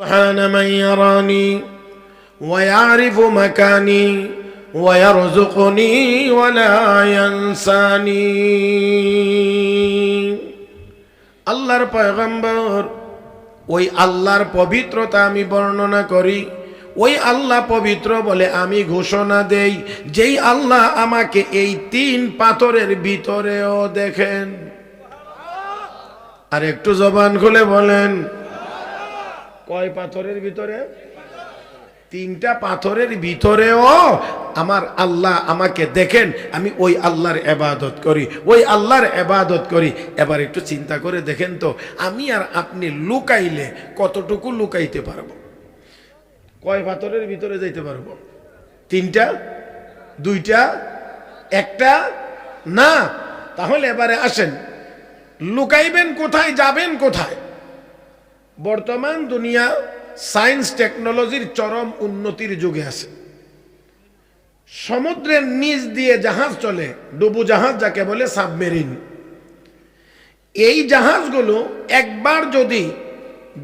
سبحان من يراني ويعرف مكاني ويرزقني ولا ينساني আল্লাহর পয়গম্বর ওই আল্লাহর পবিত্রতা আমি বর্ণনা করি ওই আল্লাহ পবিত্র বলে আমি ঘোষণা দেই যেই আল্লাহ আমাকে এই তিন পাথরের ভিতরেও দেখেন আর একটু জবান খুলে বলেন কয় পাথরের ভিতরে? তিনটা পাথরের ভিতরেও আমার আল্লাহ আমাকে দেখেন, আমি ওই আল্লাহর এবাদত করি, ওই আল্লাহর এবাদত করি। এবার একটু চিন্তা করে দেখেন তো, আমি আর আপনি লুকাইলে কতটুকু লুকাইতে পারব? কয় পাথরের ভিতরে যাইতে পারব? তিনটা? দুইটা? একটা? না। তাহলে এবারে আসেন। লুকাইবেন কোথায়, যাবেন কোথায়? বর্তমান দুনিয়া সায়েন্স টেকনোলজির চরম উন্নতির যুগে আছে। সমুদ্রের নিচ দিয়ে জাহাজ চলে, ডুবু জাহাজ যাকে বলে সাবমেরিন এই জাহাজগুলো একবার যদি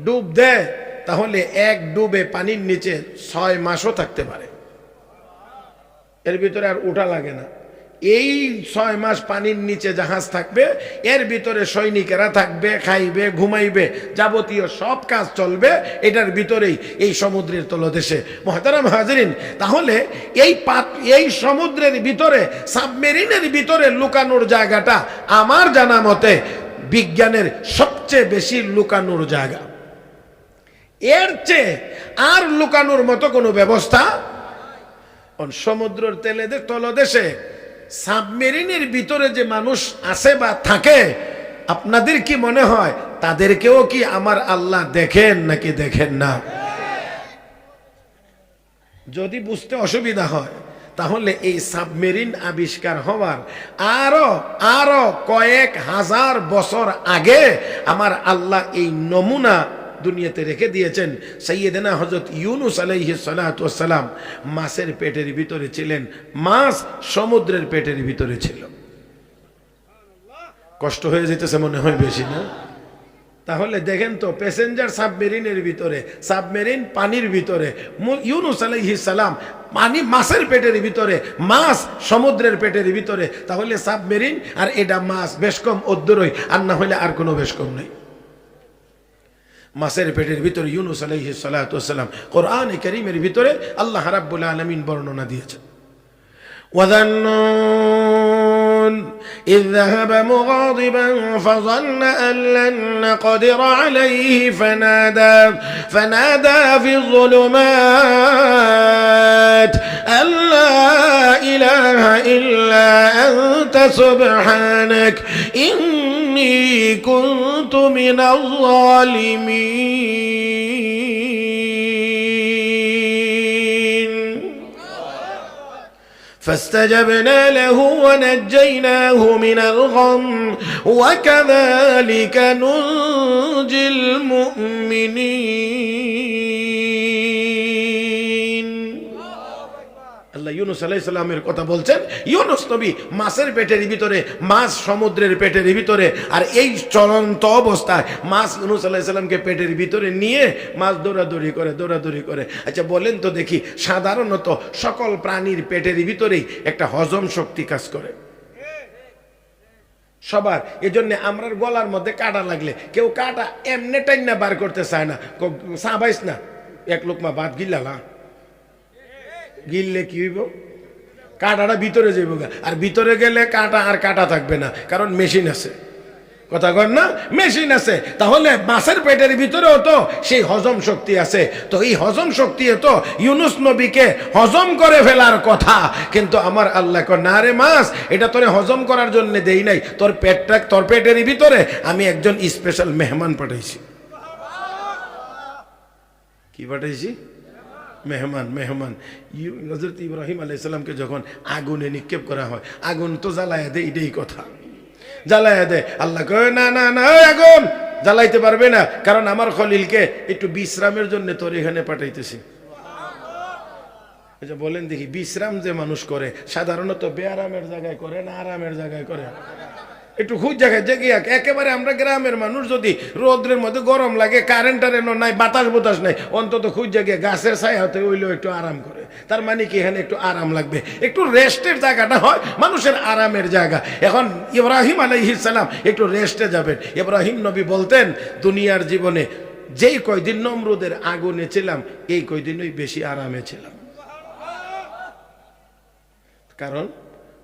ডুব দেয়, তাহলে এক ডুবে পানির নিচে ছয় মাসও থাকতে পারে। এর ভিতরে আর ওঠা লাগে না। এই ছয় মাস পানির নিচে জাহাজ থাকবে, এর ভিতরে সৈনিকেরা থাকবে, খাইবে, ঘুমাইবে, যাবতীয় সব কাজ চলবে, এটার ভিতরেই এই সমুদ্রের তলদেশে। মহতারাম হাজরিন, তাহলে এই পাত, এই সমুদ্রের ভিতরে, সাবমেরিনের ভিতরে লুকানোর জায়গাটা আমার জানা মতে বিজ্ঞানের সবচেয়ে বেশি লুকানোর জায়গা। এর চেয়ে আর লুকানোর মতো কোনো ব্যবস্থা সমুদ্রের তেলে তলদেশে সাবমেরিনের ভিতরে যে মানুষ আছে বা থাকে, আপনাদের কি মনে হয়, তাদেরকেও কি আমার আল্লাহ দেখেন নাকি দেখেন না? যদি বুঝতে অসুবিধা হয়, তাহলে এই সাবমেরিন আবিষ্কার হওয়ার আরও আরও কয়েক হাজার বছর আগে আমার আল্লাহ এই নমুনা দুনিয়াতে রেখে দিয়েছেন। সৈয়দেনা হজরত ইউনুস আলাইহি সালাম মাছের পেটের ভিতরে ছিলেন, মাছ সমুদ্রের পেটের ভিতরে ছিল। কষ্ট হয়ে যেতেছে মনে হয় বেশি, না? তাহলে দেখেন তো, প্যাসেঞ্জার সাবমেরিনের ভিতরে, সাবমেরিন পানির ভিতরে ইউনুস আলাইহি সালাম পানি মাছের পেটের ভিতরে, মাছ সমুদ্রের পেটের ভিতরে, তাহলে সাবমেরিন আর এটা মাছ বেশ কম অদ্দুরই আর না হলে আর কোনো বেশ কম নেই। মাছের পেটের ভিতরে ইউনুস আলাইহি সালাম কোরআন করিমের ভিতরে আল্লাহ রাব্বুল আলমিন বর্ণনা দিয়েছেন وذنون إذ ذهب مغاضبا فظن أن لن نقدر عليه فنادى فنادى في الظلمات أن لا إله إلا أنت سبحانك إني كنت من الظالمين. فاستجبنا له ونجيناه من الغم. وكذلك ننجي المؤمنين. আল্লাহ ইউনুস আলাইসাল্লামের কথা বলছেন, ইউনুস নবী মাছের পেটের ভিতরে, মাছ সমুদ্রের পেটের ভিতরে, আর এই চলন্ত অবস্থায় মাছ ইউনুস আলাইসাল্লামকে পেটের ভিতরে নিয়ে মাছ দৌড়াদৌড়ি করে দৌড়াদৌড়ি করে। আচ্ছা বলেন তো দেখি, সাধারণত সকল প্রাণীর পেটের ভিতরেই একটা হজম শক্তি কাজ করে। সবার, এজন্য আমরার গলার মধ্যে কাটা লাগলে, কেউ কাটা এমনি টাইম না বার করতে চায় না। সাবাইস না। এক লোকমা বাদ গিলালা গিললে কি হইব? কাঁটাটা ভিতরে যাইব গা। আর ভিতরে গেলে কাঁটা আর কাটা থাকবে না কারণ মেশিন আছে। কথা কর না? মেশিন আছে। তাহলে মাছের পেটের ভিতরেও তো সেই হজম শক্তি আছে। তো এই হজম শক্তি তো ইউনুস নবীকে হজম করে ফেলার কথা। কিন্তু আমার আল্লাহ কর না রে মাছ এটা তোরে হজম করার জন্য দেই নাই। তোর পেটটা তোর পেটের ভিতরে আমি একজন স্পেশাল মেহমান পাঠাইছি। কি পাঠাইছি? মেহমান মেহমান। হজরত ইব্রাহিম আলাইসাল্লামকে যখন আগুনে নিক্ষেপ করা হয়, আগুন তো জ্বালায় দে এটাই কথা। জ্বালায় দে আল্লাহ কয়, না না না আগুন জ্বালাইতে পারবে না, কারণ আমার খলিলকে একটু বিশ্রামের জন্য তোর এখানে পাঠাইতেছি। বলেন দেখি, বিশ্রাম যে মানুষ করে, সাধারণত বেআরামের জায়গায় করে না আরামের জায়গায় করে? একটু খুঁজ জায়গায়, জেগে একেবারে আমরা গ্রামের মানুষ যদি রোদ্রের মধ্যে গরম লাগে কারেন্ট টারেন্ট নাই বাতাস বাতাস নাই, অন্তত খুঁজ জায়গায় গাছের ছায়াতে হইলেও একটু আরাম করে। তার মানে কি, এখানে একটু আরাম লাগবে। একটু রেস্টের জায়গাটা হয়, মানুষের আরামের জায়গা। এখন ইব্রাহিম আলাইহিসালাম একটু রেস্টে যাবেন। ইব্রাহিম নবী বলতেন, দুনিয়ার জীবনে যেই কয়দিন নমরুদের আগুনে ছিলাম, এই কয়দিনই বেশি আরামে ছিলাম। কারণ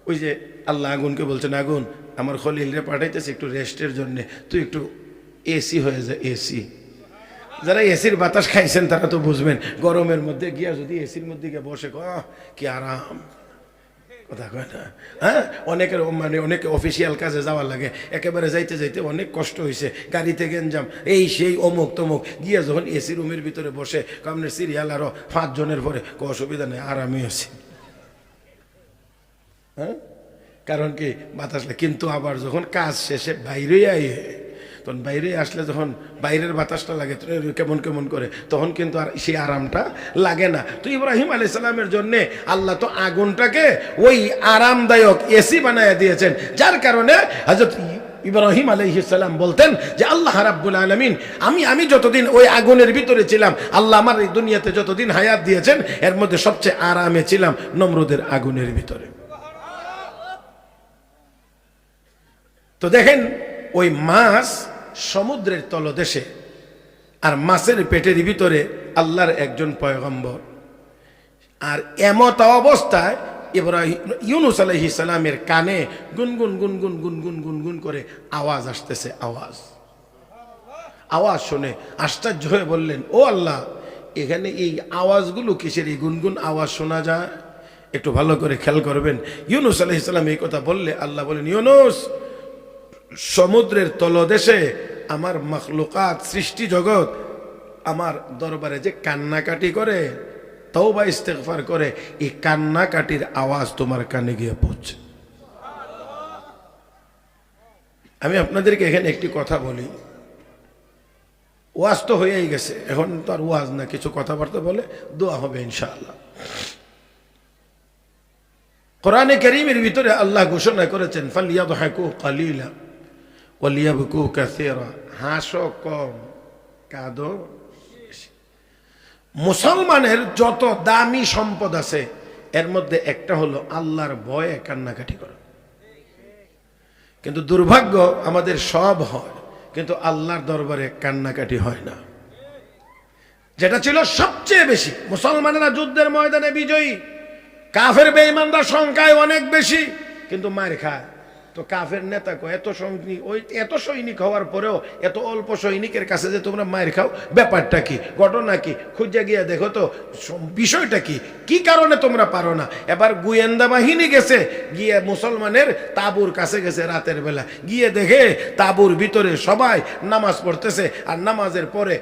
ওই যে আল্লাহ আগুনকে বলছেন, আগুন, আমার খলিলরে পাঠাইতেছে একটু রেস্টের জন্যে। তুই একটু এসি হয়ে যায় এসি। যারা এসির বাতাস খাইছেন, তারা তো বুঝবেন, গরমের মধ্যে গিয়া যদি এসির মধ্যে গিয়ে বসে কি আরাম। কথা কয় না। হ্যাঁ? অনেকের মানে অনেক অফিসিয়াল কাজে যাওয়ার লাগে। একেবারে যাইতে যাইতে অনেক কষ্ট হয়েছে গাড়িতে গেঞ্জাম এই সেই অমুক তমুক। গিয়ে যখন এসি রুমের ভিতরে বসে, কামনের সিরিয়াল আরও পাঁচজনের পরে অসুবিধা নেই আরামে আছে হ্যাঁ? কারণ কি, বাতাস কিন্তু আবার যখন কাজ শেষে বাইরে আই তখন বাইরে আসলে যখন বাইরের বাতাসটা লাগে কেমন কেমন করে, তখন কিন্তু আর সেই আরামটা লাগে না। তো ইব্রাহিম আলি সাল্লামের জন্য আল্লাহ তো আগুনটাকে ওই আরামদায়ক এসি বানায় দিয়েছেন। যার কারণে হজরত ইব্রাহিম আলহিসাল্লাম বলতেন যে, আল্লাহ রাব্বুল আলমিন, আমি আমি যতদিন ওই আগুনের ভিতরে ছিলাম, আল্লাহ আমার এই দুনিয়াতে যতদিন হায়াত দিয়েছেন, এর মধ্যে সবচেয়ে আরামে ছিলাম, নমরুদের আগুনের ভিতরে। তো দেখেন, ওই মাছ সমুদ্রের তলদেশে আর মাছের পেটের ভিতরে আল্লাহর একজন পয়গম্বর। আর এমত অবস্থায় ইব্রাহিম ইউনুস আলহি সালামের কানে গুনগুন গুনগুন গুনগুন গুনগুন করে আওয়াজ আসতেছে, আওয়াজ। আওয়াজ শুনে আশ্চর্য হয়ে বললেন, ও আল্লাহ, এখানে এই আওয়াজগুলো কিসের? এই গুনগুন আওয়াজ শোনা যায়? একটু ভালো করে খেয়াল করবেন। ইউনুস আলহি সাল্লাম এই কথা বললে, আল্লাহ বলেন, ইউনুস সমুদ্রের তলদেশে আমার মখলুকাত সৃষ্টি জগৎ, আমার দরবারে যে কান্নাকাটি করে তাও বা ইস্তেগফার করে, এই কান্নাকাটির আওয়াজ তোমার কানে গিয়ে পড়ছে আমি আপনাদেরকে এখানে একটি কথা বলি। ওয়াজ তো হয়েই গেছে, এখন তো আর ওয়াজ না, কিছু কথাবার্তা বলে দোয়া হবে ইনশাআল্লাহ। কোরআনে করিমের ভিতরে আল্লাহ ঘোষণা করেছেন ফালিয়াদ হাকু কালিলা। ওয়ালিয়াবকু কাসিরা হাসো কম, কাঁদো। মুসলমানের যত দামি সম্পদ আছে, এর মধ্যে একটা হলো আল্লাহর ভয়ে কান্নাকাটি করা। কিন্তু দুর্ভাগ্য আমাদের সব হয়, কিন্তু আল্লাহর দরবারে কান্নাকাটি হয় না। যেটা ছিল সবচেয়ে বেশি, মুসলমানেরা যুদ্ধের ময়দানে বিজয়ী, কাফের বেঈমানদার সংখ্যায় অনেক বেশি, কিন্তু মার খায়। তো কাফের নেতা কো এত সৈনিক, ওই এত সৈনিক হওয়ার পরেও এত অল্প সৈনিকের কাছে যে তোমরা মায়ের খাও, ব্যাপারটা কি, ঘটনা কি? খুঁজে গিয়ে দেখো তো বিষয়টা কি? কি কারণে তোমরা পারো না? এবার গোয়েন্দা বাহিনী গেছে, গিয়ে মুসলমানের তাবুর কাছে গেছে রাতের বেলা। গিয়ে দেখে তাবুর ভিতরে সবাই নামাজ পড়তেছে আর নামাজের পরে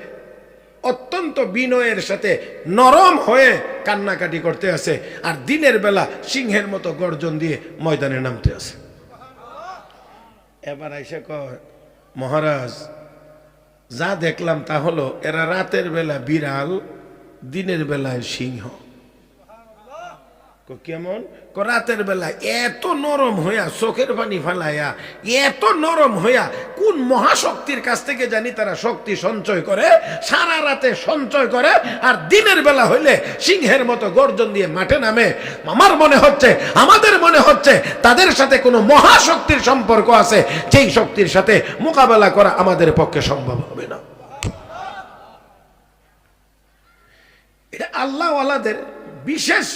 অত্যন্ত বিনয়ের সাথে নরম হয়ে কান্নাকাটি করতে আছে আর দিনের বেলা সিংহের মতো গর্জন দিয়ে ময়দানে নামতে আছে এবার আইসা কয়, মহারাজ, যা দেখলাম তা হলো, এরা রাতের বেলা বিড়াল, দিনের বেলায় সিংহ। কেমন? রাতের বেলা এত নরম হইয়া, চোখের পানি ফালাইয়া, এত নরম হইয়া, কোন মহাশক্তির কাছ থেকে জানি তারা শক্তি সঞ্চয় করে? সারা রাতে সঞ্চয় করে, আর দিনের বেলা হইলে সিংহের মতো গর্জন দিয়ে মাঠে নামে। আমার মনে হচ্ছে, আমাদের মনে হচ্ছে, তাদের সাথে কোনো মহাশক্তির সম্পর্ক আছে, যেই শক্তির সাথে মোকাবেলা করা আমাদের পক্ষে সম্ভব হবে না। এটা আল্লাহওয়ালাদের বিশেষ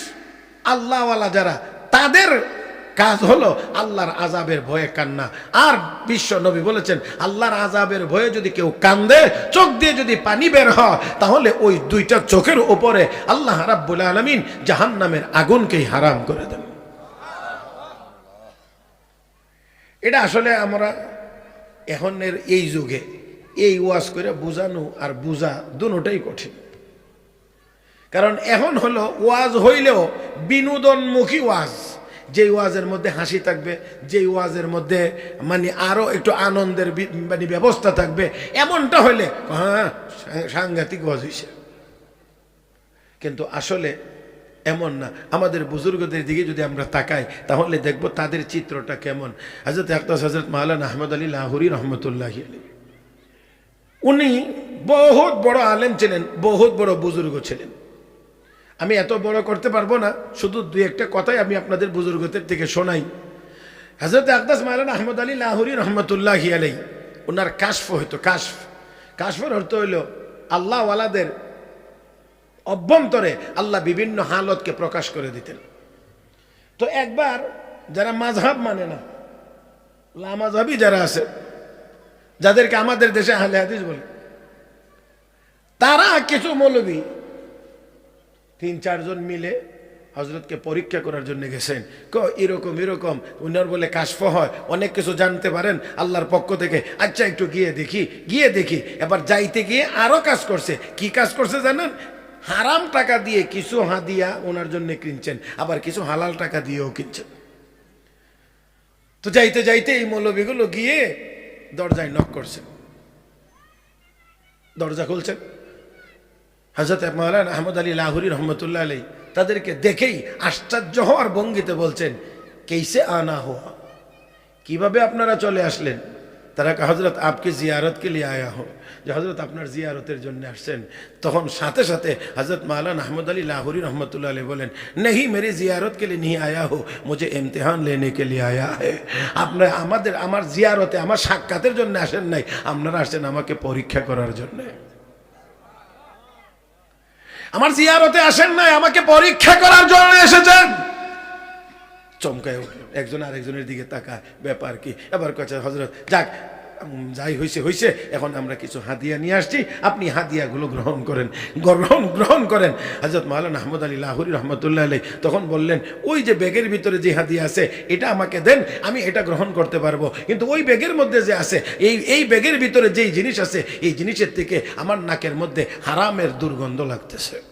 আল্লাহওয়ালা যারা, তাদের কাজ হলো আল্লাহর আজাবের ভয়ে কান্না। আর বিশ্ব নবী বলেছেন, আল্লাহর আজাবের ভয়ে যদি কেউ কান্দে, চোখ দিয়ে যদি পানি বের হয়, তাহলে ওই দুইটা চোখের উপরে আল্লাহ রাব্বুল আলমিন জাহান নামের আগুনকেই হারাম করে দেন। এটা আসলে আমরা এখনের এই যুগে এই ওয়াজ করে বোঝানো আর বোঝা দুটাই কঠিন। কারণ এখন হলো ওয়াজ হইলেও বিনোদনমুখী ওয়াজ। যেই ওয়াজের মধ্যে হাসি থাকবে, যেই ওয়াজের মধ্যে মানে আরও একটু আনন্দের মানে ব্যবস্থা থাকবে, এমনটা হইলে হ্যাঁ সাংঘাতিক ওয়াজ হইছে। কিন্তু আসলে এমন না। আমাদের বুজুর্গদের দিকে যদি আমরা তাকাই, তাহলে দেখব তাদের চিত্রটা কেমন। হজরত আক্তাস হজরত মাওলানা আহমদ আলী লাহুরি রহমতুল্লাহ আলী উনি বহুত বড় আলেম ছিলেন, বহুত বড় বুজুর্গ ছিলেন। আমি এত বড় করতে পারব না, শুধু দুই একটা কথাই আমি আপনাদের বুজুর্গদের থেকে শোনাই। হজরত আকদাস মালানা আহমদ আলী লাহুরি রহমতুল্লাহ আলাই ওনার কাশফ হইতো, কাশফ। কাশফের অর্থ হইল আল্লাহওয়ালাদের অভ্যন্তরে আল্লাহ বিভিন্ন হালতকে প্রকাশ করে দিতেন। তো একবার যারা মাঝহাব মানে না লামাজহাবি যারা আছে, যাদেরকে আমাদের দেশে আহলে হাদিস বলে, তারা কিছু মৌলবী তিন, চারজন মিলে হজরতকে পরীক্ষা করার জন্য গেছেন। ক এরকম এরকম। উনার বলে, কাশফ হয়, অনেক কিছু জানতে পারেন, আল্লাহর পক্ষ থেকে। আচ্ছা একটু গিয়ে দেখি গিয়ে দেখি। এবার যাইতে গিয়ে আরও কাজ করছে। কি কাজ করছে জানেন? হারাম টাকা দিয়ে কিছু হাদিয়া ওনার জন্য কিনছেন, আবার কিছু হালাল টাকা দিয়েও কিনছেন। তো যাইতে যাইতে এই মৌলবীগুলো গিয়ে দরজায় নক করছেন দরজা খুলছেন হজরত মৌলান আহমদ আলী লাহুরি রহমতুল্লাহ আলী তাদেরকে দেখেই আশ্চর্য হওয়ার ভঙ্গিতে বলছেন কেসে আনা হওয়া কীভাবে আপনারা চলে আসলেন? তারা হজরত আপকে জিয়ারতকে লিয়ে আয়া হো যে হজরত আপনার জিয়ারতের জন্য আসছেন, তখন সাথে সাথে হজরত মালান আহমদ আলী লাহুরি রহমতুল্লাহ আলী বলেন, নেহি মেরি জিয়ারতকে লিয়ে নিয়ে আয়া হো, মুঝে ইমতেহান লেনে কে লিয়ে আয়া হে আপনার আমাদের, আমার জিয়ারতে, আমার সাক্ষাতের জন্য আসেন নাই, আপনারা আসছেন আমাকে পরীক্ষা করার জন্যে। আমার জিয়ারতে আসেন নাই, আমাকে পরীক্ষা করার জন্য এসেছেন। চমকায় একজন আরেকজনের দিকে তাকায়। ব্যাপার কি? এবার কাছে হজরত যাক যাই হয়েছে হয়েছে এখন আমরা কিছু হাদিয়া নিয়ে আসছি। আপনি হাদিয়াগুলো গ্রহণ করেন। গ্রহণ গ্রহণ করেন। হজরত মাওলানা আহমদ আলী লাহুরি রহমতুল্লাহ আলী তখন বললেন, ওই যে ব্যাগের ভিতরে যে হাদিয়া আছে, এটা আমাকে দেন, আমি এটা গ্রহণ করতে পারব। কিন্তু ওই ব্যাগের মধ্যে যে আছে, এই এই ব্যাগের ভিতরে যেই জিনিস আছে, এই জিনিসের থেকে আমার নাকের মধ্যে হারামের দুর্গন্ধ লাগতেছে।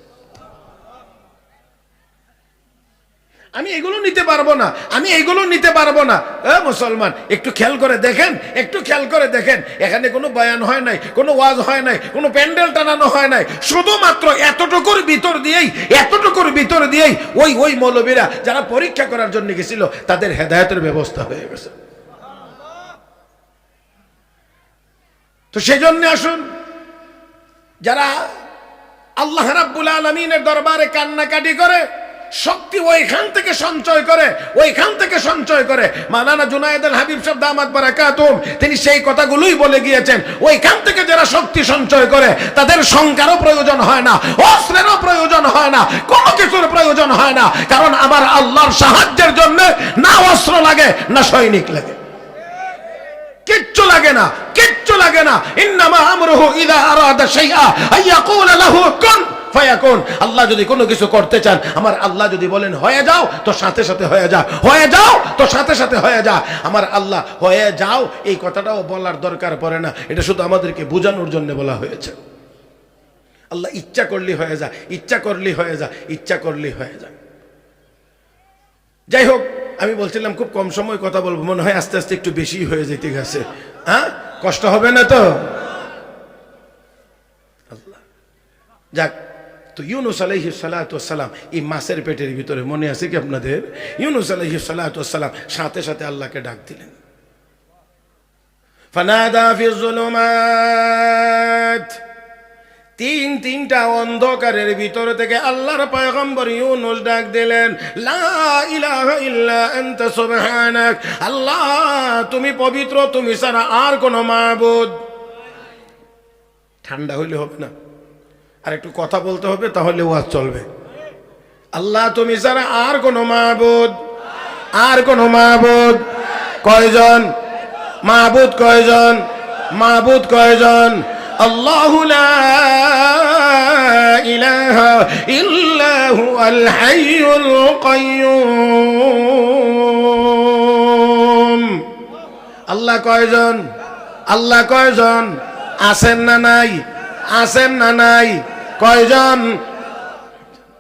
আমি এগুলো নিতে পারব না, আমি এগুলো নিতে পারব না। এ মুসলমান, একটু খেয়াল করে দেখেন, একটু খেয়াল করে দেখেন, এখানে কোনো বয়ান হয় নাই, কোনো ওয়াজ হয় নাই, কোনো প্যান্ডেল টানানো হয় নাই, শুধুমাত্র এতটুকুর ভিতর দিয়েই, এতটুকুর ভিতর দিয়েই ওই ওই মৌলবীরা যারা পরীক্ষা করার জন্য গেছিল, তাদের হেদায়তের ব্যবস্থা হয়ে গেছে। তো সেজন্য আসুন, যারা আল্লাহ রাব্বুল আলমিনের দরবারে কান্নাকাটি করে শক্তি ওইখান থেকে সঞ্চয় করে, ওইখান থেকে সঞ্চয় করে। মানানা জুনায়দ হাবিব সাহেব, দামাত বারাকাতুম, তিনি সেই কথাগুলোই বলে গিয়েছেন, ওইখান থেকে যারা শক্তি সঞ্চয় করে, তাদের সংখ্যারও প্রয়োজন হয় না, অস্ত্রেরও প্রয়োজন হয় না, কোনো কিছুর প্রয়োজন হয় না, কারণ আমার আল্লাহর সাহায্যের জন্য না অস্ত্র লাগে, না সৈনিক লাগে। কিচ্ছু লাগে না, কিচ্ছু লাগে না। ইন্নামা আমরুহু ইদা আরাদা শাইআ আইয়াকুলা লাহু কুন। ফায়াকুন, আল্লাহ যদি কোনো কিছু করতে চান, আমার আল্লাহ যদি বলেন, হয়ে যাও, তো সাথে সাথে হয়ে যা, হয়ে যাও, তো সাথে সাথে হয়ে যা। আমার আল্লাহ, হয়ে যাও, এই কথাটাও বলার দরকার পড়ে না, এটা শুধু আমাদেরকে বোঝানোর জন্য বলা হয়েছে। আল্লাহ, ইচ্ছা করলি হয়ে যা, ইচ্ছা করলি হয়ে যা, ইচ্ছা করলি হয়ে যা। যাই হোক, আমি বলছিলাম, খুব কম সময় কথা বলব, মনে হয় আস্তে আস্তে একটু বেশি হয়ে যেতে গেছে। হ্যাঁ? কষ্ট হবে না তো? আল্লাহ। যাক তো ইউনুস আলহি সালাতাম এই মাছের পেটের ভিতরে মনে আছে কি আপনাদের? ইউনুস আলহি সালাতাম সাথে সাথে আল্লাহকে ডাক দিলেন। তিন তিনটা অন্ধকারের ভিতর থেকে আল্লাহর পয়গম্বর ইউনুস ডাক দিলেন আল্লাহ, তুমি পবিত্র, তুমি ছাড়া আর কোনো মাবুদ। ঠান্ডা হইলে হবে না। আর একটু কথা বলতে হবে, তাহলে ওয়াজ চলবে। আল্লাহ তুমি ছাড়া আর কোনো মাবুদ, আর কোনো মাবুদ। কয়জন? মাবুদ কয়জন? মাবুদ কয়জন? আল্লাহ ইলাহা ইল্লা হুয়াল হাইয়ুল কাইয়্যুম আল্লাহ কয়জন? আল্লাহ কয়জন? আছেন না নাই? আছেন না নাই? কয়জন?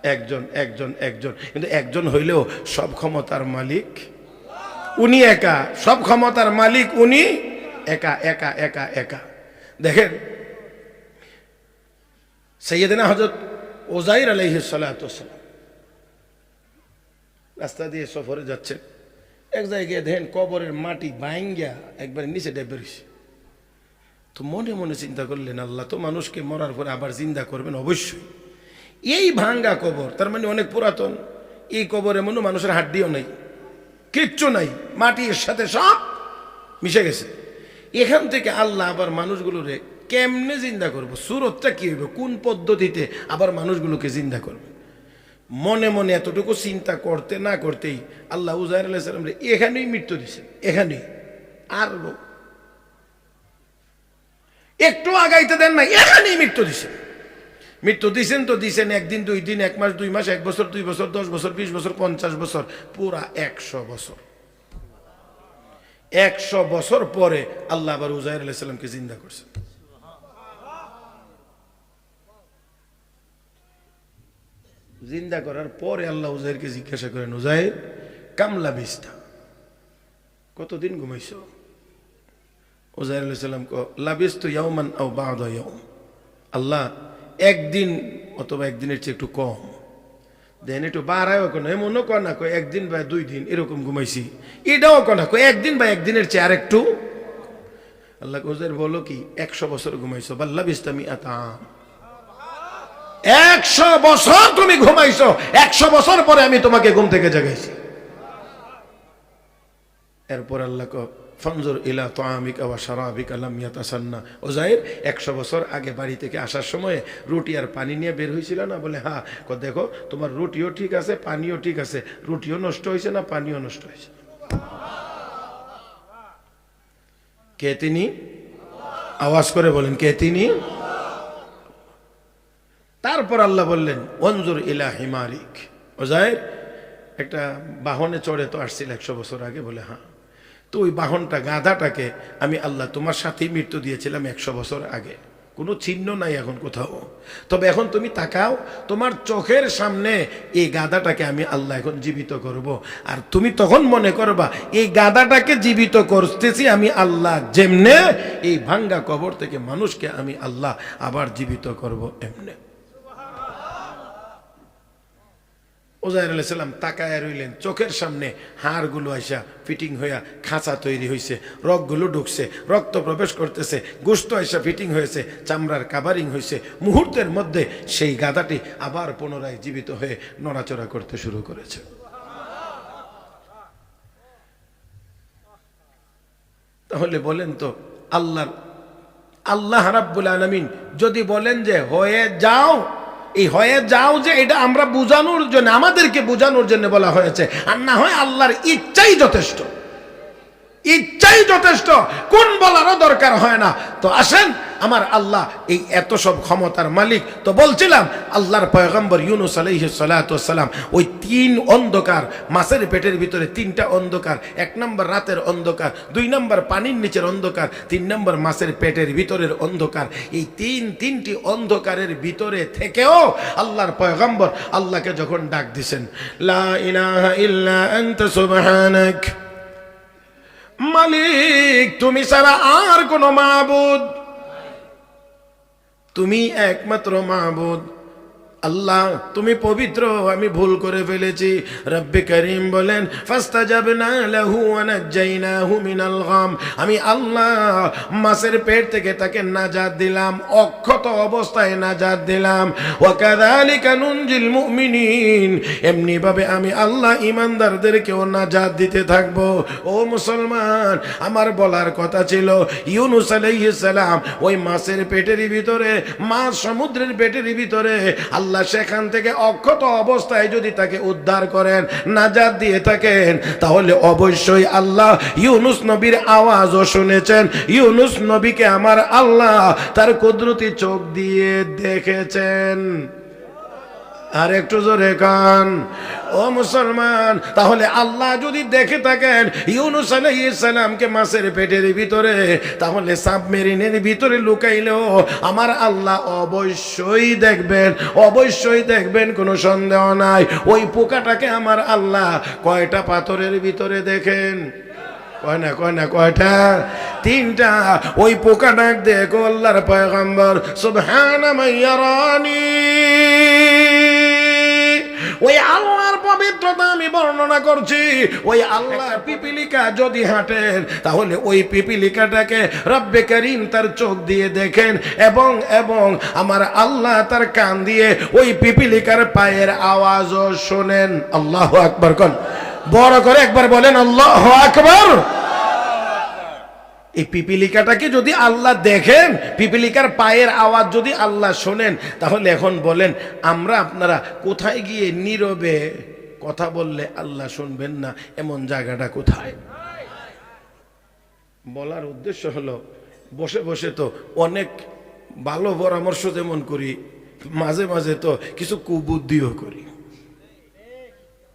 একজন একজন একজন। কিন্তু একজন হইলেও সব ক্ষমতার মালিক। উনি একা। সব ক্ষমতার মালিক উনি একা একা একা একা। দেখেন সৈয়দিনা হজরত ওজাইর আলহিসাল্লাম রাস্তা দিয়ে সফরে যাচ্ছেন। এক জায়গায় দেখেন কবরের মাটি বাইঙ্গা একবার নিচে ডেবে রয়েছে তো মনে মনে চিন্তা করলেন, আল্লাহ তো মানুষকে মরার পরে আবার জিন্দা করবেন অবশ্যই। এই ভাঙ্গা কবর, তার মানে অনেক পুরাতন, এই কবরে মনে মানুষের হাড্ডিও নেই, কিচ্ছু নাই, মাটির সাথে সব মিশে গেছে। এখান থেকে আল্লাহ আবার মানুষগুলোরে কেমনে জিন্দা করব, সুরতটা কী হইব, কোন পদ্ধতিতে আবার মানুষগুলোকে জিন্দা করবে? মনে মনে এতটুকু চিন্তা করতে না করতেই আল্লাহ উজাইর আলাইসালাম এখানেই মৃত্যু দিছে, এখানেই। আর একটু আগাইতে দেন না এখানেই মৃত্যু দিছে মৃত্যু দিছেন তো দিছেন, একদিন, দুই দিন, এক মাস, দুই মাস, এক বছর, দুই বছর, দশ বছর, বিশ বছর, পঞ্চাশ বছর, পুরা একশো বছর। একশো বছর পরে আল্লাহ আবার উজাইর আলাইসাল্লামকে জিন্দা করছেন জিন্দা করার পরে আল্লাহ উজাইরকে জিজ্ঞাসা করেন, উজাইর, কামলা বিস্তা কতদিন ঘুমাইছ? উজাইর আলাইসাল্লাম ক লাবিস তো ইয়াউমান আও বাদ আল্লাহ, একদিন অথবা একদিনের চেয়ে একটু কম। দেন একটু বাড়ায়ও কোনো এমনও কর না, কয় একদিন বা দুই দিন এরকম ঘুমাইছি। এটাও কর না, কয় একদিন বা একদিনের চেয়ে আর একটু আল্লাহ কোজের বলো কি, একশো বছর ঘুমাইছো বাল্লা বিস্তামি আতাম একশো বছর তুমি ঘুমাইছো, একশো বছর পরে আমি তোমাকে ঘুম থেকে জাগাইছি। এরপর আল্লাহ ক ফঞ্জর ইলা তোয়ামিকা ওয়া সারাবিকা লাম ইয়াতাসান্না। ওজাইর একশো বছর আগে বাড়ি থেকে আসার সময়ে রুটি আর পানি নিয়ে বের হয়েছিল না? বলে হ্যাঁ ক দেখো, তোমার রুটিও ঠিক আছে, পানিও ঠিক আছে। রুটিও নষ্ট হয়েছে না, পানিও নষ্ট হয়েছে কে তিনি? আওয়াজ করে বলেন, কে তিনি? তারপর আল্লাহ বললেন অঞ্জুর ইলা হিমারিক। ও ওজাইর একটা বাহনে চড়ে তো আসছিল একশো বছর আগে, বলে হ্যাঁ। তো ওই বাহনটা, গাধাটাকে আমি আল্লাহ তোমার সাথেই মৃত্যু দিয়েছিলাম একশো বছর আগে। কোনো চিহ্ন নাই এখন কোথাও। তবে এখন তুমি তাকাও, তোমার চোখের সামনে এই গাদাটাকে আমি আল্লাহ এখন জীবিত করব। আর তুমি তখন মনে করবা, এই গাদাটাকে জীবিত করতেছি আমি আল্লাহ যেমনে এই ভাঙ্গা কবর থেকে মানুষকে আমি আল্লাহ আবার জীবিত করব এমনে। ওজাইর আলাইসাল্লাম তাকায় রইলেন, চোখের সামনে হাড়গুলো আইসা ফিটিং হইয়া খাঁচা তৈরি হয়েছে রগগুলো ঢুকছে, রক্ত প্রবেশ করতেছে গোস্ত আইসা ফিটিং হয়েছে, চামড়ার কাভারিং হয়েছে মুহূর্তের মধ্যে সেই গাদাটি আবার পুনরায় জীবিত হয়ে নড়াচড়া করতে শুরু করেছে। তাহলে বলেন তো আল্লাহর আল্লাহ রাব্বুল আলমিন যদি বলেন যে হয়ে যাও এই হয়ে যাও যে এটা আমরা বোঝানোর জন্য, আমাদেরকে বোঝানোর জন্য বলা হয়েছে। আর না হয় আল্লাহর ইচ্ছাই যথেষ্ট। ইচ্ছাই যথেষ্ট। কোন বলারও দরকার হয় না। তো আসেন, আমার আল্লাহ এই এত সব ক্ষমতার মালিক। তো বলছিলাম, আল্লাহর পয়গম্বর ইউনুস আলাইসালাম ওই তিন অন্ধকার, মাছের পেটের ভিতরে তিনটা অন্ধকার, এক নম্বর রাতের অন্ধকার, দুই নম্বর পানির নিচের অন্ধকার, তিন নম্বর মাছের পেটের ভিতরের অন্ধকার। এই তিন, তিনটি অন্ধকারের ভিতরে থেকেও আল্লাহর পয়গম্বর আল্লাহকে যখন ডাক দিছেন, লা ইলাহা ইল্লা আনতা সুবহানাক। মালিক তুমি ছাড়া আর কোন মাহবুদ তুমি একমাত্র মাহবুদ আল্লাহ, তুমি পবিত্র, আমি ভুল করে ফেলেছি। রব্বে করিম বলেন আমি আল্লাহ, মাছের পেট থেকে তাকে নাজাত দিলাম, অক্ষত অবস্থায় নাজাত দিলাম। মুমিনিন। এমনি ভাবে আমি আল্লাহ ইমানদারদেরকেও নাজাত দিতে থাকব। ও মুসলমান, আমার বলার কথা ছিল, ইউনুস আলাইহিস সালাম ওই মাছের পেটের ভিতরে মাছ সমুদ্রের পেটের ভিতরে, আল্লাহ সেখান থেকে অক্ষত অবস্থায় যদি তাকে উদ্ধার করেন নাজাদ দিয়ে থাকেন, তাহলে অবশ্যই আল্লাহ ইউনুস নবীর আওয়াজও শুনেছেন। ইউনুস নবীকে আমার আল্লাহ তার কুদরতি চোখ দিয়ে দেখেছেন। আর একটু জোরে কান ও মুসলমান, তাহলে আল্লাহ যদি দেখে থাকেন, ইউনুস আলাইহিসসালামকে মাছের পেটের ভিতরে, তাহলে সাবমেরিনের ভিতরে লুকাইলেও আমার আল্লাহ অবশ্যই দেখবেন অবশ্যই দেখবেন, কোনো সন্দেহ নাই। ওই পোকাটাকে আমার আল্লাহ কয়টা পাথরের ভিতরে দেখেন? কয় না কয় না, কয়টা? তিনটা। ওই পোকা ডাক দেখো আল্লাহর পয়গম্বর সুবহানা মাইয়ারানি ওই আল্লাহর পবিত্রতা আমি বর্ণনা করছি। ওই আল্লাহ পিপিলিকা যদি হাঁটেন তাহলে ওই পিপিলিকাটাকে রব্বে করিম তার চোখ দিয়ে দেখেন এবং এবং আমার আল্লাহ তার কান দিয়ে ওই পিপিলিকার পায়ের আওয়াজও শোনেন। আল্লাহ আকবর কন। বড় করে একবার বলেন আল্লাহ আকবর। এই পিপিলিকাটাকে যদি আল্লাহ দেখেন, পিপিলিকার পায়ের আওয়াজ যদি আল্লাহ শোনেন, তাহলে এখন বলেন, আমরা আপনারা কোথায় গিয়ে নীরবে কথা বললে আল্লাহ শুনবেন না? এমন জায়গাটা কোথায়? বলার উদ্দেশ্য হলো, বসে বসে তো অনেক ভালো পরামর্শ যেমন করি, মাঝে মাঝে তো কিছু কুবুদ্ধিও করি।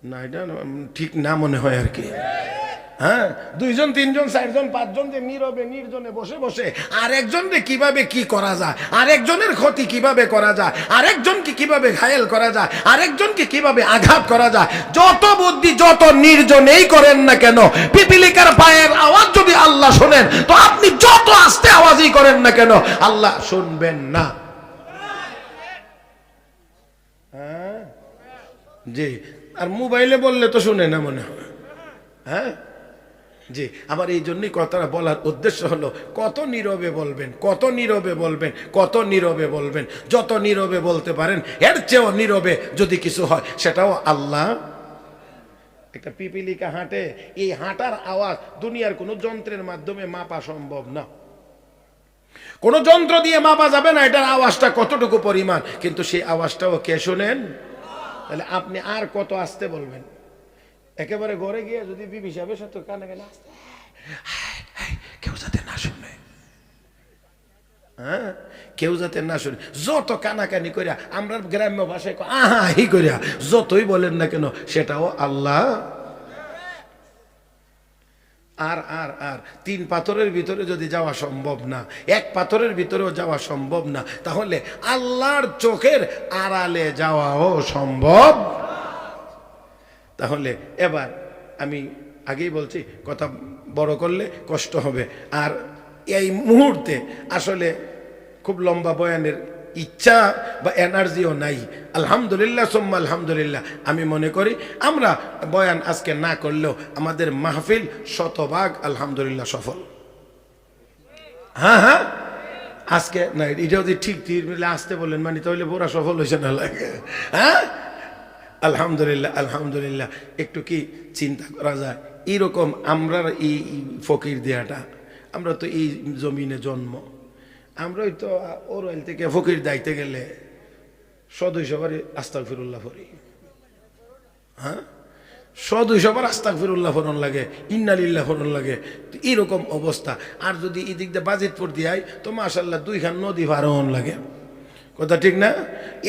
না, এটা ঠিক না মনে হয় আর কি। হ্যাঁ দুইজন, তিনজন, চারজন, পাঁচজন যে নীরবে, নির্জনে বসে বসে আরেকজনকে কীভাবে কি করা যায়, আরেকজনের ক্ষতি কীভাবে করা যায়, আরেকজনকে কীভাবে ঘায়েল করা যায়, আরেকজনকে কীভাবে আঘাত করা যায়, যত বুদ্ধি, যত নির্জনেই করেন না কেন, পিপিলিকার পায়ের আওয়াজ যদি আল্লাহ শোনেন, তো আপনি যত আস্তে আওয়াজই করেন না কেন, আল্লাহ শুনবেন না। হ্যাঁ জি, আর মোবাইলে বললে তো শুনে না মনে হয়। হ্যাঁ জি। আমার এই জন্যই কথাটা বলার উদ্দেশ্য হলো, কত নীরবে বলবেন, কত নীরবে বলবেন, কত নীরবে বলবেন, যত নীরবে বলতে পারেন, এর চেয়েও নীরবে যদি কিছু হয়, সেটাও আল্লাহ। একটা পিপিলিকা হাঁটে, এই হাঁটার আওয়াজ দুনিয়ার কোনো যন্ত্রের মাধ্যমে মাপা সম্ভব না। কোনো যন্ত্র দিয়ে মাপা যাবে না, এটার আওয়াজটা কতটুকু পরিমাণ, কিন্তু সেই আওয়াজটাও কে শোনেন? তাহলে আপনি আর কত আসতে বলবেন? একেবারে ঘরে গিয়ে যদি বিবি সাহেবের সাথে কানে কানে আসতে। কেউ যাতে না শুনে। হ্যাঁ? কেউ যাতে না শুনে। যত কানাকানি করিয়া আমরা গ্রাম্য ভাষায় আহা হি করিয়া যতই বলেন না কেন সেটাও আল্লাহ। আর আর আর তিন পাথরের ভিতরে যদি যাওয়া সম্ভব না এক পাথরের ভিতরেও যাওয়া সম্ভব না তাহলে আল্লাহর চোখের আড়ালে যাওয়াও সম্ভব। তাহলে এবার আমি আগেই বলছি, কথা বড় করলে কষ্ট হবে। আর এই মুহূর্তে আসলে খুব লম্বা বয়ানের ইচ্ছা বা এনার্জিও নাই। আলহামদুলিল্লাহ, সোম্মা আলহামদুলিল্লাহ। আমি মনে করি আমরা বয়ান আজকে না করলেও আমাদের মাহফিল শতভাগ আলহামদুলিল্লাহ সফল। হ্যাঁ হ্যাঁ। আজকে না, এটা যদি ঠিক তীর মিলে আসতে বলেন মানে তাহলে পুরা সফল হয়েছে না লাগে। হ্যাঁ? আলহামদুলিল্লাহ আলহামদুলিল্লাহ। একটু কি চিন্তা করা যায়? এইরকম আমরা এই ফকির দেয়াটা, আমরা তো এই জমিনে জন্ম। আমরাই তো ওরাইল থেকে ফকির দাইতে গেলে সদস্য বারে আস্তাক ফিরুল্লাহ ফরি হ্যাঁ? সদস্য বার আস্তাক ফিরুল্লাহ ফরন লাগে, ইন্নালিল্লাহ ফরন লাগে। তো এইরকম অবস্থা। আর যদি এই দিক দিয়ে বাজেট পর দিয়াই তো মাসাল্লাহ দুইখান নদী ভারণ লাগে। কথা ঠিক না?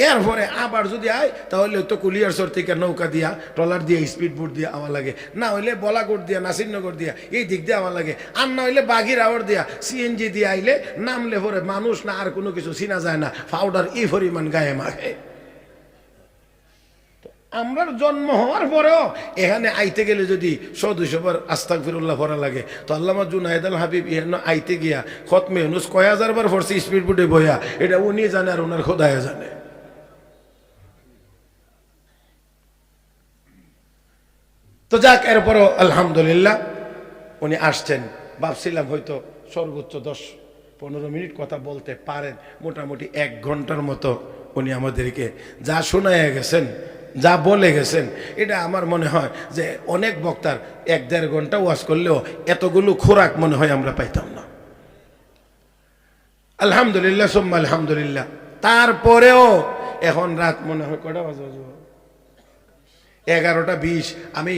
এরপরে আবার যদি আয়, তাহলে তো কুলিয়ারসর থেকে নৌকা দিয়া, ট্রলার দিয়ে স্পিড বোট দিয়ে আমার লাগে। না হইলে বলাকোট দিয়া, নাসিরনগর দিয়া, এই দিক দিয়ে আমার লাগে। আর না হইলে বাঘির আওয়ার দিয়া সিএনজি দিয়ে আইলে, নামলে পরে মানুষ না, আর কোনো কিছু চিনা যায় না। পাউডার এই পরিমাণ গায়ে মাখে। আমরার জন্ম হওয়ার পরেও এখানে আইতে গেলে যদি সদস্যবার আস্তাক ফিরুল্লাহ পড়া লাগে, তো আল্লামা জুনায়দ আল হাবিব ইহান আইতে গিয়া খত মেহনুস কয় হাজার বার পড়ছে স্পিড বুটে বইয়া, এটা উনি জানে আর ওনার খোদায় জানে। তো যাক, এরপরও আলহামদুলিল্লাহ উনি আসছেন। ভাবছিলাম হয়তো সর্বোচ্চ দশ পনেরো মিনিট কথা বলতে পারেন, মোটামুটি এক ঘণ্টার মতো উনি আমাদেরকে যা শোনায় গেছেন যা বলে গেছেন, এটা আমার মনে হয় যে অনেক বক্তার এক দেড় ঘণ্টা ওয়াজ করলেও এতগুলো খোরাক মনে হয় আমরা পাইতাম না আলহামদুলিল্লাহ, সোম্মা আলহামদুলিল্লাহ তারপরেও এখন রাত মনে হয় কটা বাজে? এগারোটা বিশ, আমি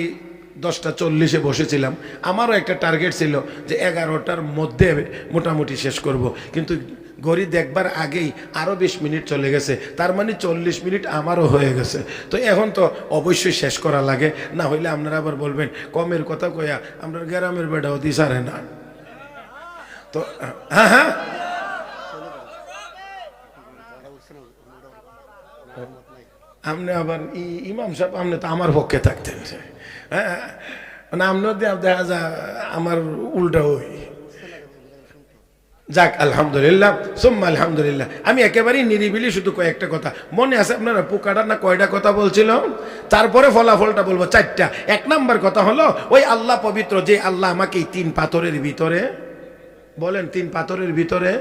দশটা চল্লিশে বসেছিলাম আমারও একটা টার্গেট ছিল যে এগারোটার মধ্যে মোটামুটি শেষ করব। কিন্তু ঘড়ি দেখবার আগেই আরও বিশ মিনিট চলে গেছে। তার মানে চল্লিশ মিনিট আমারও হয়ে গেছে। তো এখন তো অবশ্যই শেষ করা লাগে। না হইলে আপনারা আবার বলবেন, কমের কথা কয়া আপনার গ্রামের বেটাও দিশারে না। তো হ্যাঁ হ্যাঁ। আপনি আবার ইমাম সাহেব, আপনি তো আমার পক্ষে থাকতেন। হ্যাঁ মানে আপনার দেখা যায় আমার উল্টা ওই। যাক, আলহামদুলিল্লাহ, সোম্মা আলহামদুলিল্লাহ। আমি একেবারেই নিরিবিলি শুধু কয়েকটা কথা। মনে আছে আপনারা পোকাটা না কয়টা কথা বলছিল? তারপরে ফলাফলটা বলব। চারটা। এক নাম্বার কথা হলো, ওই আল্লাহ পবিত্র, যে আল্লাহ আমাকে এই তিন পাথরের ভিতরে, বলেন তিন পাথরের ভিতরে,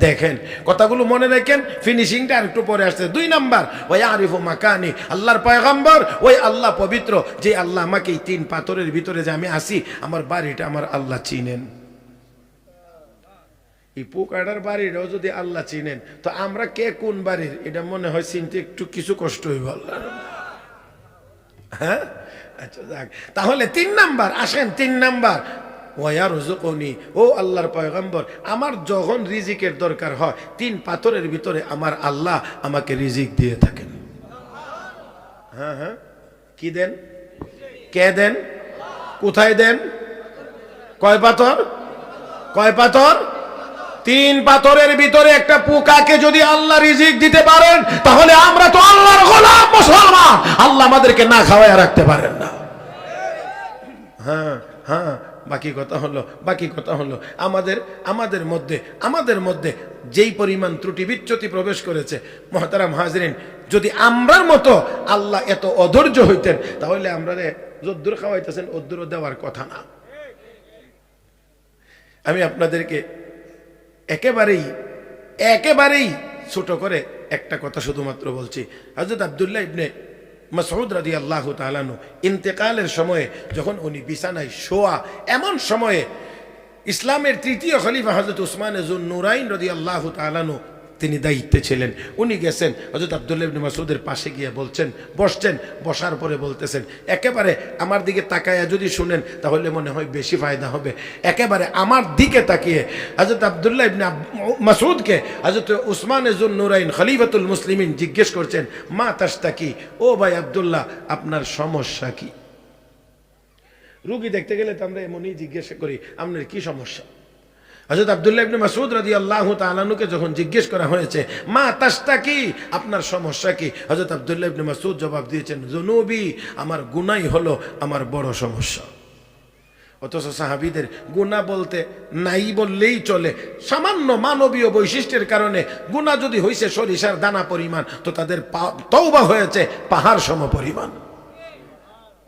দেখেন। কথাগুলো মনে রাখেন ফিনিশিংটা আর একটু পরে আসছে। দুই নাম্বার ওই আরিফু মাকানি, আল্লাহর পয়গম্বর, ওই আল্লাহ পবিত্র, যে আল্লাহ আমাকে এই তিন পাথরের ভিতরে যে আমি আসি আমার বাড়িটা আমার আল্লাহ চিনেন। এই পোকাটার বাড়িটাও যদি আল্লাহ চিনেন, তো আমরা কে কোন বাড়ির? এটা মনে হয় চিনতে একটু কিছু কষ্ট হইব আল্লাহর। হ্যাঁ? আচ্ছা যাক। তাহলে তিন নাম্বার, আসেন তিন নাম্বার। ওয়া রুজুকনি ও আল্লাহর পয়গম্বর, আমার যখন রিজিকের দরকার হয়, তিন পাথরের ভিতরে আমার আল্লাহ আমাকে রিজিক দিয়ে থাকেন। হ্যাঁ হ্যাঁ। কি দেন? কে দেন? কোথায় দেন? কয় পাথর? কয় পাথর? তিন পাথরের ভিতরে একটা পোকাকে যদি আল্লাহ রিজিক দিতে পারেন, তাহলে আমরা তো আল্লাহর গোলাম মুসলমান। আল্লাহ আমাদেরকে না খাওয়ায় রাখতে পারেন না। হ্যাঁ হ্যাঁ বাকি কথা হলো, বাকি কথা হলো, আমাদের আমাদের মধ্যে আমাদের মধ্যে যেই পরিমাণ ত্রুটি বিচ্যুতি প্রবেশ করেছে, মহতারাম হাজরিন, যদি আমরার মতো আল্লাহ এত অধৈর্য হইতেন, তাহলে আমরা যদ্দুর খাওয়াইতেছেন অদ্দুর দেওয়ার কথা না। আমি আপনাদেরকে একেবারেই একেবারেই ছোট করে একটা কথা শুধুমাত্র বলছি। হজরত আবদুল্লাহ ইবনে মাসউদ রাজি আল্লাহ তালানু ইন্তেকালের সময়ে যখন উনি বিছানায় শোয়া, এমন সময়ে ইসলামের তৃতীয় খলিফা হজরত উসমান নুরাইন রদি আল্লাহ তালানু তিনি দায়িত্বে ছিলেন। উনি গেছেন হজরত আবদুল্লাহ ইবনে মাসুদের পাশে গিয়ে বলছেন, বসছেন, বসার পরে বলতেছেন, একেবারে আমার দিকে তাকায়া যদি শুনেন, তাহলে মনে হয় বেশি ফায়দা হবে। একেবারে আমার দিকে তাকিয়ে হজরত আবদুল্লাহ ইবনে মাসুদকে হজরত উসমান জুন নুরাইন খলিফাতুল মুসলিমিন জিজ্ঞেস করছেন, মা তাস্তা কি ও ভাই আবদুল্লাহ, আপনার সমস্যা কি? রুগী দেখতে গেলে তো আমরা এমনই জিজ্ঞেস করি, আপনার কি সমস্যা? হজরত আবদুল্লাহ ইবনে মাসুদ রাদি আল্লাহ তালানুকে যখন জিজ্ঞেস করা হয়েছে, মা তাস্তা কি? আপনার সমস্যা কি? হজরত আবদুল্লাহ ইবনে মাসুদ জবাব দিয়েছেন, জনুবি, আমার গুনাই হলো আমার বড় সমস্যা। অথচ সাহাবিদের গুণা বলতে নাই বললেই চলে। সামান্য মানবীয় বৈশিষ্ট্যের কারণে গুণা যদি হয়েছে সরিষার দানা পরিমাণ, তো তাদের তওবা হয়েছে পাহাড় সম পরিমাণ।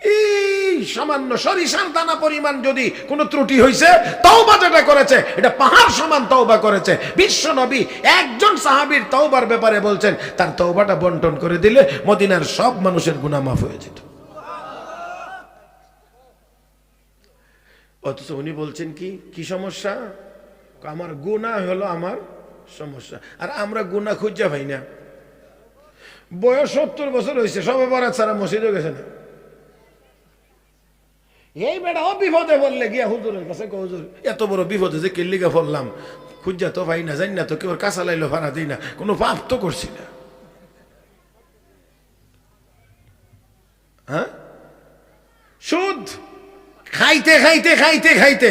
এই সামান্য সরিষার দানা পরিমাণ যদি কোনো ত্রুটি হয়েছে তওবা যেটা করেছে, এটা পাহাড় সমান তওবা করেছে। বিশ্ব নবী একজন সাহাবীর তওবার ব্যাপারে বলছেন, তার তওবাটা বন্টন করে দিলে মদিনার সব মানুষের গুনাহ মাফ হয়ে যেত। অথচ উনি বলছেন কি কি সমস্যা? আমার গুনাহ হলো আমার সমস্যা। আর আমরা গুনাহ খুঁজা পাই না। বয়স সত্তর বছর হয়েছে সবে বরাত সারা মসজিদও গেছে না। এই বেটা ও বিপদে বললে গিয়া হুজুরের কাছে হুজুর, এত বড় বিপদে যে কিল্লিগা ফললাম খুঁজা তো ভাই না, জানি না তো, কেউ কাঁচা লাইলো ভাড়া দিই না, কোনো পাপ তো করছি না। হ্যাঁ? সুদ! খাইতে খাইতে খাইতে খাইতে।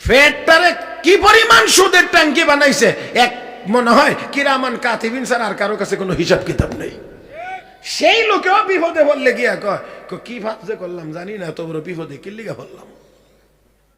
ফেটটারে কি পরিমাণ সুদের ট্যাঙ্কি বানাইছে? এক মনে হয় কিরামান কাতিবিন স্যার আর কারও কাছে কোনো হিসাব কিতাব নেই। সেই লোকেও বিপদে বললে গিয়া কয় কি ভাবছে করলাম জানি না, তোমরা বিপদে কিল্লিগা বললাম